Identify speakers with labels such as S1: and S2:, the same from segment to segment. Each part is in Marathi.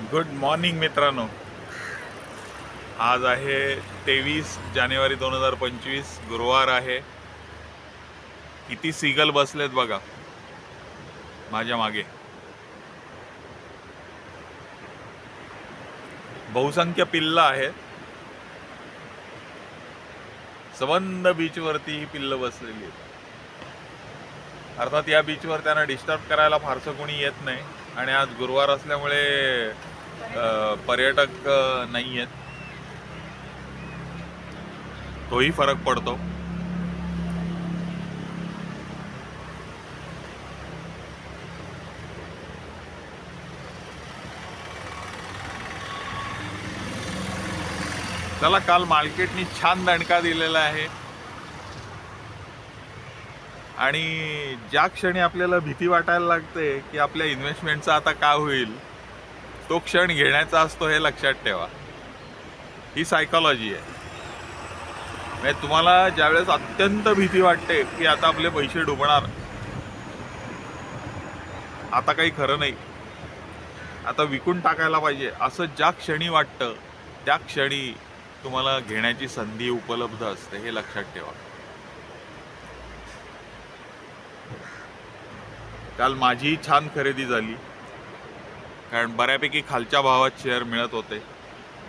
S1: गुड मॉर्निंग मित्रांनो. आज आहे तेवीस जानेवारी दोन हजार पंचवीस गुरुवार आहे. किती सिगल बसलेत बघा. माझ्या मागे. बहुसंख्य पिल्ल आहेत. सबंद बीचवरती ही पिल्ल बसलेली आहेत. अर्थात या बीचवर त्यांना डिस्टर्ब करायला फारसं कोणी येत नाही. आणि आज गुरुवार असल्यामुळे पर्यटक नाही आहेत. तोही फरक पडतो. चला काल मार्केटनी छान दणका दिलेला आहे. आणि ज्या क्षणी आपल्याला भीती वाटायला लागते की आपल्या इन्व्हेस्टमेंटचं आता काय होईल? तो क्षण घेण्याचा असतो हे लक्षात ठेवा. ही सायकॉलॉजी आहे. म्हणजे तुम्हाला ज्यावेळेस अत्यंत भीती वाटते की आता आपले पैसे डुबणार. आता काही खरं नाही. आता विकून टाकायला पाहिजे. असं ज्या क्षणी वाटतं त्या क्षणी तुम्हाला घेण्याची संधी उपलब्ध असते हे लक्षात ठेवा. काल माझी छान खरेदी झाली. कारण बऱ्यापैकी खालच्या भावात शेअर मिळत होते.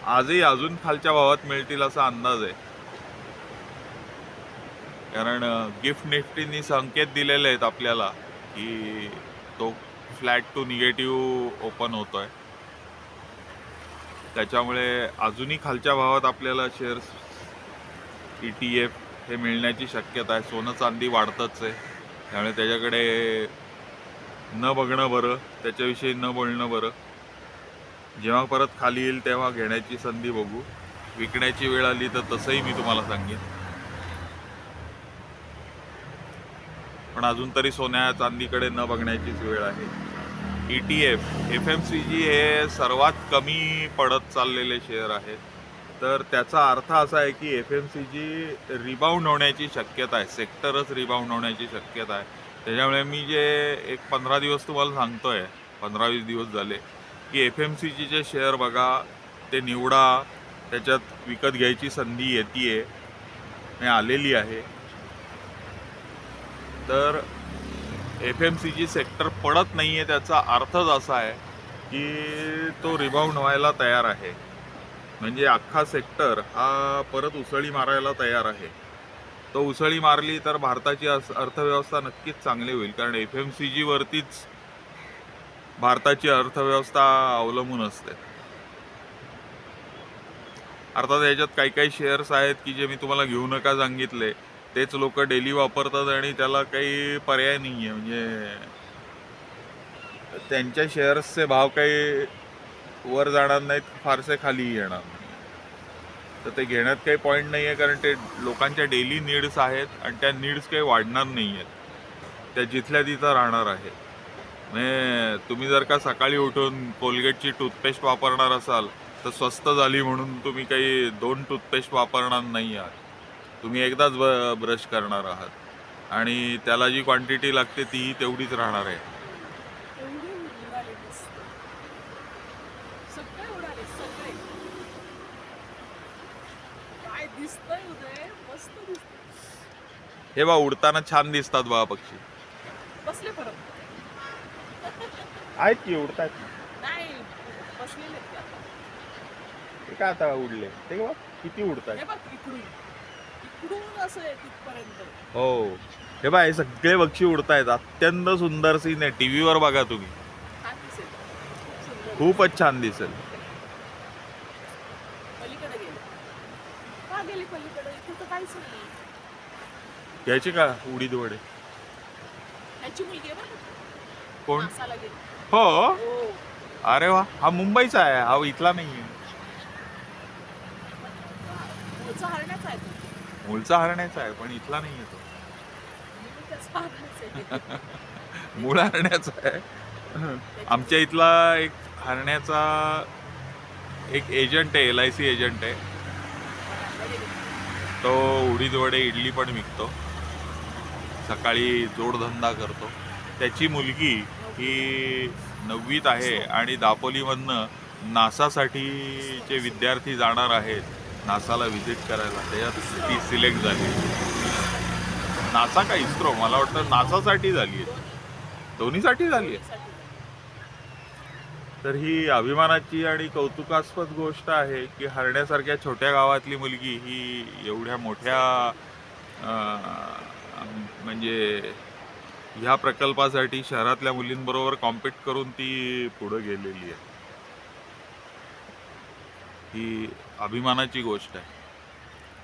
S1: आजही अजून खालच्या भावात मिळतील असा अंदाज आहे. कारण गिफ्ट निफ्टीनी संकेत दिलेले आहेत आपल्याला की तो फ्लॅट टू निगेटिव्ह ओपन होतोय. त्याच्यामुळे अजूनही खालच्या भावात आपल्याला शेअर्स ई टी एफ हे मिळण्याची शक्यता आहे. सोनं चांदी वाढतच आहे. त्यामुळे त्याच्याकडे न बघणं बरं त्याच्याविषयी न बोलणं बरं. जेव्हा परत खाली येईल तेव्हा घेण्याची संधी बघू. विकण्याची वेळ आली तर तसंही मी तुम्हाला सांगेन. पण अजून तरी सोन्या चांदीकडे न बघण्याचीच वेळ आहे. E T F F M C G हे सर्वात कमी पडत चाललेले शेअर आहेत तर त्याचा अर्थ असा आहे की F M C G rebound होण्याची शक्यता आहे. सेक्टरच रिबाऊंड होण्याची शक्यता आहे. त्याच्यामुळे मी जे एक पंधरा दिवस तुम्हाला सांगतो आहे पंधरा वीस दिवस झाले की एफ एम सीचे जे शेअर बघा ते निवडा त्याच्यात विकत घ्यायची संधी येते आलेली आहे. तर एफ एम सीची सेक्टर पडत नाही आहे त्याचा अर्थच असा आहे की तो रिबाउंड व्हायला तयार आहे. म्हणजे अख्खा सेक्टर हा परत उसळी मारायला तयार आहे. तो उसळी मारली तर भारताची अर्थव्यवस्था नक्कीच चांगली होईल. कारण एफ एम सी जीवरतीच भारताची अर्थव्यवस्था अवलंबून असते. अर्थात याच्यात काही काही शेअर्स आहेत की जे मी तुम्हाला घेऊ नका सांगितले. तेच लोक डेली वापरतात आणि त्याला काही पर्याय नाही आहे म्हणजे त्यांच्या शेअर्सचे भाव काही वर जाणार नाहीत फारसे खाली येणार नाही तर ते घेण्यात काही पॉईंट नाही आहे कारण ते लोकांच्या डेली नीड्स आहेत आणि त्या नीड्स काही वाढणार नाही आहेत त्या जिथल्या तिथं राहणार आहेत. म्हणजे तुम्ही जर का सकाळी उठून कोलगेटची टूथपेस्ट वापरणार असाल तर स्वस्त झाली म्हणून तुम्ही काही दोन टूथपेस्ट वापरणार नाही आहात. तुम्ही एकदाच ब ब्रश करणार आहात. आणि त्याला जी क्वांटिटी लागते तीही तेवढीच राहणार आहे
S2: एवढे उडाले मस्त सगळे उडाले सगळे काय दिसतंय उदय? मस्त दिसत
S1: हे बा उडताना छान दिसतात बा पक्षी.
S2: बसले परत.
S1: आहेत की उडतात
S2: नाही बसलेले ते आता.
S1: ते काय आता उडले? ते बा किती उडतात
S2: हे बघ इकडून. इकडून असं आहे तिथपर्यंत.
S1: हो. हे बा हे सगळे पक्षी उडतायत. अत्यंत सुंदर सीन आहे. टीव्हीवर बघा तुम्ही.
S2: छान दिसेल. खूप सुंदर.
S1: खूपच छान दिसेल
S2: पलीकडे गेले का गेली पलीकडे इथे तर काहीच नाही
S1: घ्यायचे का उडीद वडे
S2: ह्याची मुलगी आहे बरं
S1: कोण?
S2: नासाला गेली.
S1: हो?
S2: हो.
S1: अरे वा हा मुंबईचा आहे. हा इथला
S2: हरण्याचा आहे तो.
S1: मूळचा हरण्याचा आहे पण इथला नाही येतो
S2: मी त्याचा हरण्याचा आहे.
S1: मूळ हरण्याचा आहे. आमच्या इथला एक हरण्याचा एक एजंट आहे एल आय सी एजंट आहे. तो उडीद वडे इडली पण विकतो. सकाळी जोडधंदा करतो. त्याची मुलगी ही नववीत आहे आणि दापोलीमधनं नासासाठीचे विद्यार्थी जाणार आहेत. नासाला व्हिजिट करायला. त्याच्यात ती सिलेक्ट झाली. नासा का इस्रो? मला वाटतं नासासाठी झाली आहे. दोन्हीसाठी झाली आहे. तर ही अभिमानाची आणि कौतुकास्पद गोष्ट आहे की हरण्यासारख्या छोट्या गावातली मुलगी ही एवढ्या मोठ्या म्हणजे ह्या प्रकल्पासाठी शहरातल्या मुलींबरोबर कॉम्पिट करून ती पुढं गेलेली आहे. ही अभिमानाची गोष्ट आहे.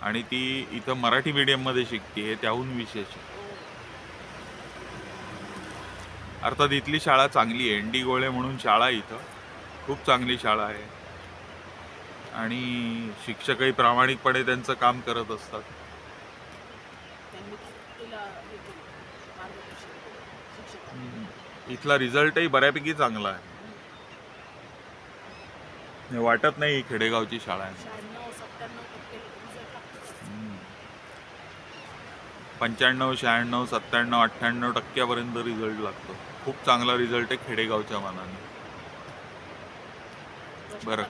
S1: आणि ती इथं मराठी मीडियममध्ये शिकते आहे त्याहून विशेष आहे. अर्थात इथली शाळा चांगली आहे. एन डी गोळे म्हणून शाळा इथं. खूप चांगली शाळा आहे. आणि शिक्षकही प्रामाणिकपणे त्यांचं काम करत असतात. इथला रिझल्टही बऱ्यापैकी चांगला आहे. वाटत नाही खेडेगावची शाळा आहे
S2: शहाण्णव सत्त्याण्णव टक्के result लागतो.
S1: हम्म. पंच्याण्णव शहाण्णव सत्त्याण्णव अठ्ठ्याण्णव टक्क्यापर्यंत रिझल्ट लागतो. खूप चांगला रिझल्ट आहे खेडेगावच्या मानाने. बरं.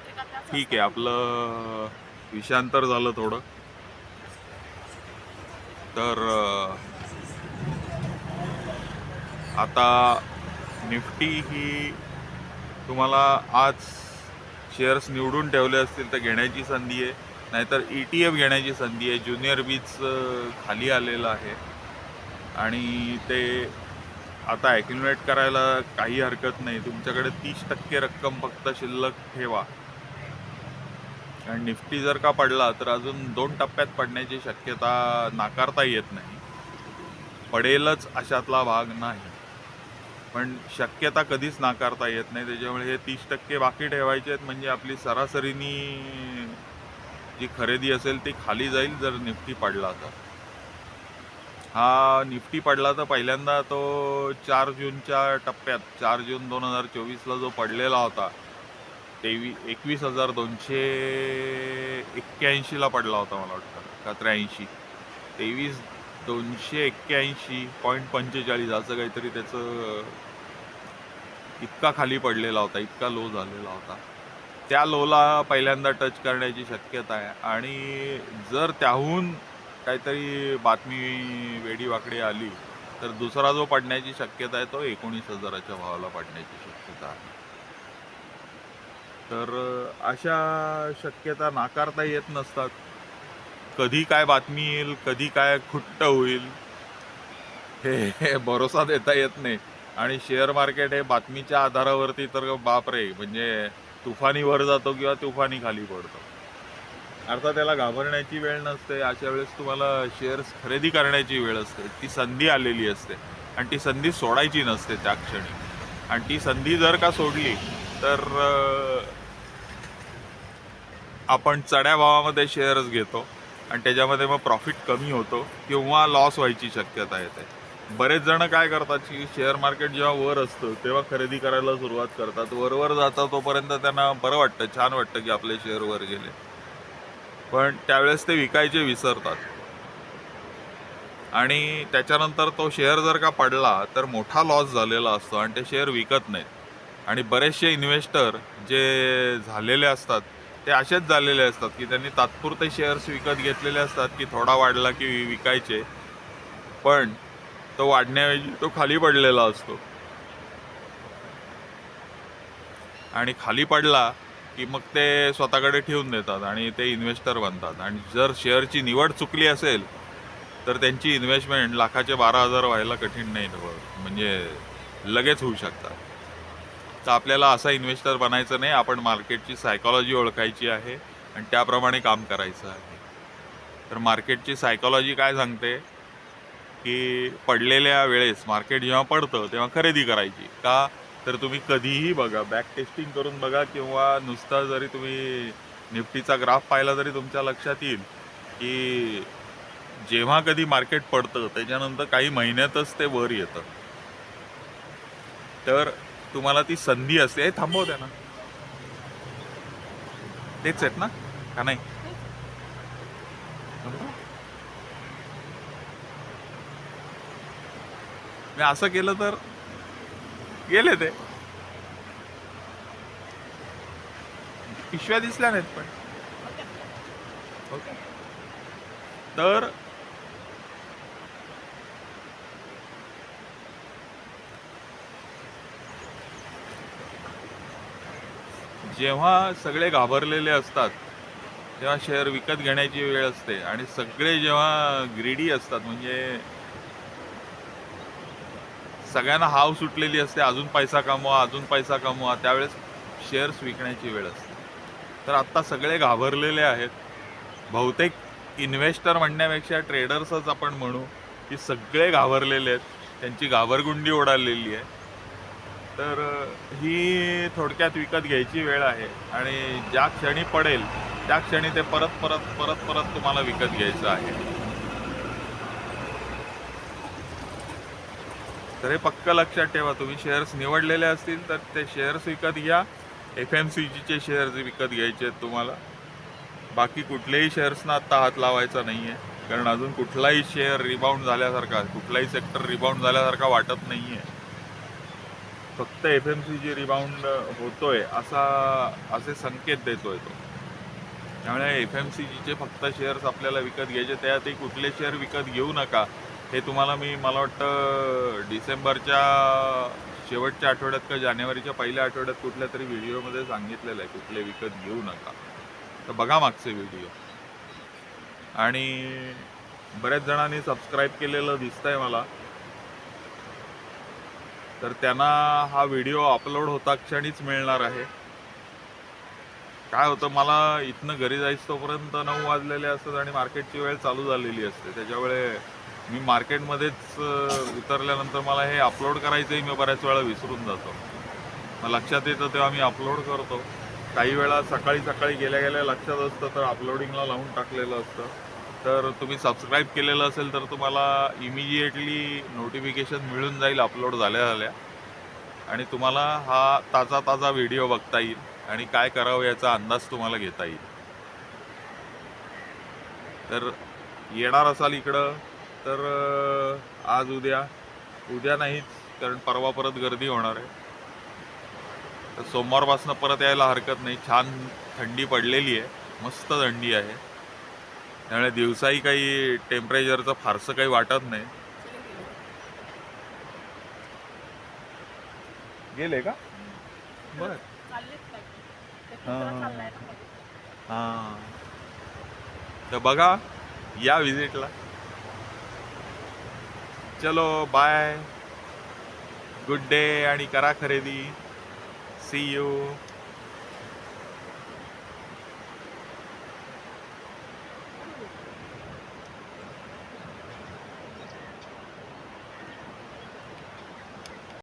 S1: ठीक आहे. आपलं विषयांतर झालं थोडं. तर आता निफ्टी ही तुम्हाला आज शेअर्स निवडून ठेवले असतील तर घेण्याची संधी आहे. नाहीतर ई टी एफ घेण्याची संधी आहे. ज्युनियर बीच खाली आलेलं आहे. आणि ते आता ॲक्युमुलेट करायला काही हरकत नाही. तुमच्याकडे तीस टक्के रक्कम फक्त शिल्लक ठेवा. कारण निफ्टी जर का पडला तर अजून दोन टप्प्यात पडण्याची शक्यता नाकारता येत नाही. पडेलच अशातला भाग नाही. पण शक्यता कधीच नाकारता येत नाही. त्याच्यामुळे हे तीस टक्के बाकी ठेवायचे आहेत. म्हणजे आपली सरासरीनी जी खरेदी असेल ती खाली जाईल जर निफ्टी पडला तर. हा निफ्टी पडला तर पहिल्यांदा तो चार जूनच्या टप्प्यात चार जून दोन हजार चोवीसला जो पडलेला होता तेवी एकवीस हजार दोनशे एक्क्याऐंशीला पडला होता मला वाटतं का त्र्याऐंशी. तेवीस दोनशे एक्क्याऐंशी पॉईंट पंचेचाळीस असं काहीतरी त्याचं इतका खाली पडलेला होता इतका लो झालेला होता. त्या लोला पहिल्यांदा टच करण्याची शक्यता आहे. आणि जर त्याहून काहीतरी बातमी वेडी वाकडी आली तर दुसरा जो पडण्याची शक्यता आहे तो एकोणीस हजाराच्या भावाला पडण्याची शक्यता आहे. तर अशा शक्यता नाकारता येत नसतात. कधी काय बातमी येईल कधी काय खुट्ट होईल हे हे भरोसा देता येत नाही. आणि शेअर मार्केट हे बातमीच्या आधारावरती तर बाप रे म्हणजे तुफानी वर जातो किंवा तुफानी खाली पडतो. अर्थात त्याला घाबरण्याची वेळ नसते. अशा वेळेस तुम्हाला शेअर्स खरेदी करण्याची वेळ असते. ती संधी आलेली असते. आणि ती संधी सोडायची नसते त्या क्षणी. आणि ती संधी जर का सोडली तर आपण चढ्या भावामध्ये शेअर्स घेतो. आणि त्याच्यामध्ये मग प्रॉफिट कमी होतो किंवा लॉस व्हायची शक्यता येते. बरेच जण काय करतात की शेअर मार्केट जेव्हा वर असतं तेव्हा खरेदी करायला सुरुवात करतात. वरवर जातात तोपर्यंत त्यांना बरं वाटतं छान वाटतं की आपले शेअर वर गेले. पण त्यावेळेस ते विकायचे विसरतात. आणि त्याच्यानंतर तो शेअर जर का पडला तर मोठा लॉस झालेला असतो आणि ते शेअर विकत नाहीत. आणि बरेचसे इन्व्हेस्टर जे झालेले असतात ते असेच झालेले असतात की त्यांनी तात्पुरते शेअर्स विकत घेतलेले असतात की थोडा वाढला की विकायचे. पण तो वाढण्याऐवजी तो खाली पडलेला असतो. आणि खाली पडला की मग ते स्वतःकडे ठेवून देतात आणि ते इन्व्हेस्टर बनतात. आणि जर शेअरची निवड चुकली असेल तर त्यांची इन्व्हेस्टमेंट लाखाचे बारा हजार व्हायला कठीण नाही म्हणजे लगेच होऊ शकतात. तर आपल्याला असा इन्व्हेस्टर बनायचं नाही. आपण मार्केटची सायकॉलॉजी ओळखायची आहे आणि त्याप्रमाणे काम करायचं आहे. तर मार्केटची सायकॉलॉजी काय सांगते? की पडलेल्या वेळेस मार्केट जेव्हा पडतं तेव्हा खरेदी करायची. का? तर तुम्ही कधीही बघा बॅक टेस्टिंग करून बघा किंवा नुसता जरी तुम्ही निफ्टीचा ग्राफ पाहिला तरी तुमच्या लक्षात येईल की जेव्हा कधी मार्केट पडतं त्याच्यानंतर काही महिन्यातच ते वर येतं. तर तुम्हाला ती संधी असते. हे थांबव द्या ना तेच आहेत ना? का नाही? मी असं केलं तर गेले ते पिशव्या दिसल्या नाहीत पण
S2: ओके.
S1: तर जेव्हा सगळे घाबरलेले असतात तेव्हा शेअर विकत घेण्याची वेळ असते आणि सगळे जेव्हा ग्रीडी असतात म्हणजे सगळ्यांना हाव सुटलेली असते अजून पैसा कमवा अजून पैसा कमवा त्यावेळेस शेअर्स विकण्याची वेळ असते. तर आत्ता सगळे घाबरलेले आहेत. बहुतेक इन्व्हेस्टर म्हणण्यापेक्षा ट्रेडर्सच आपण म्हणू की सगळे घाबरलेले आहेत. त्यांची घाबरगुंडी ओढालेली आहे. तर ही थोडक्यात विकत घ्यायची वेळ आहे आणि ज्या क्षणी पडेल त्या क्षणी ते परत परत परत परत तुम्हाला विकत घ्यायचं आहे. तर हे पक्क लक्षात ठेवा तुम्ही शेअर्स निवडलेले असतील तर ते शेअर्स विकत घ्या. एफ एम सी जीचे शेअर्स विकत घ्यायचे आहेत तुम्हाला. बाकी कुठलेही शेअर्सना आत्ता हात लावायचा नाही आहे कारण अजून कुठलाही शेअर रिबाउंड झाल्यासारखा कुठलाही सेक्टर रिबाउंड झाल्यासारखा वाटत नाही आहे फक्त F M C G rebound होतोय असा असे संकेत देतोय तो. त्यामुळे एफ एम सी जीचे फक्त शेअर्स आपल्याला विकत घ्यायचे त्यातही कुठले शेअर विकत घेऊ नका. हे तुम्हाला मी मला वाटतं डिसेंबरच्या शेवटच्या आठवड्यात का जानेवारीच्या पहिल्या आठवड्यात कुठल्या तरी व्हिडिओमध्ये सांगितलेलं आहे कुठले विकत घेऊ नका. तर बघा मागचे व्हिडिओ. आणि बऱ्याच जणांनी सबस्क्राईब केलेलं दिसतंय मला. तर त्यांना हा व्हिडिओ अपलोड होता क्षणीच मिळणार आहे. काय होतं मला इथनं घरी जायचं तोपर्यंत नऊ वाजलेले असतात आणि मार्केटची वेळ चालू झालेली असते. त्याच्यामुळे मी मार्केटमध्येच उतरल्यानंतर मला हे अपलोड करायचंही मी बऱ्याच वेळा विसरून जातो. मग लक्षात येतं तेव्हा मी अपलोड करतो. काही वेळा सकाळी सकाळी गेल्या गेल्या लक्षात असतं तर अपलोडिंगला लावून टाकलेलं असतं. तर तुम्ही सबस्क्राईब केलेलं असेल तर तुम्हाला इमिजिएटली नोटिफिकेशन मिळून जाईल अपलोड झाल्या झाल्या. आणि तुम्हाला हा ताजा ताजा व्हिडिओ बघता येईल आणि काय करावं याचा अंदाज तुम्हाला घेता येईल. तर येणार असाल इकडं तर आज उद्या उद्या नाहीच कारण परवा परत गर्दी होणार आहे. तर सोमवारपासून परत यायला हरकत नाही. छान थंडी पडलेली आहे. मस्त थंडी आहे. त्यामुळे दिवसाही काही टेम्परेचरचं फारसं काही वाटत नाही. गेले का? बर. हा. हां. तर बघा या व्हिजिटला चलो बाय गुड डे आणि करा खरेदी सी यू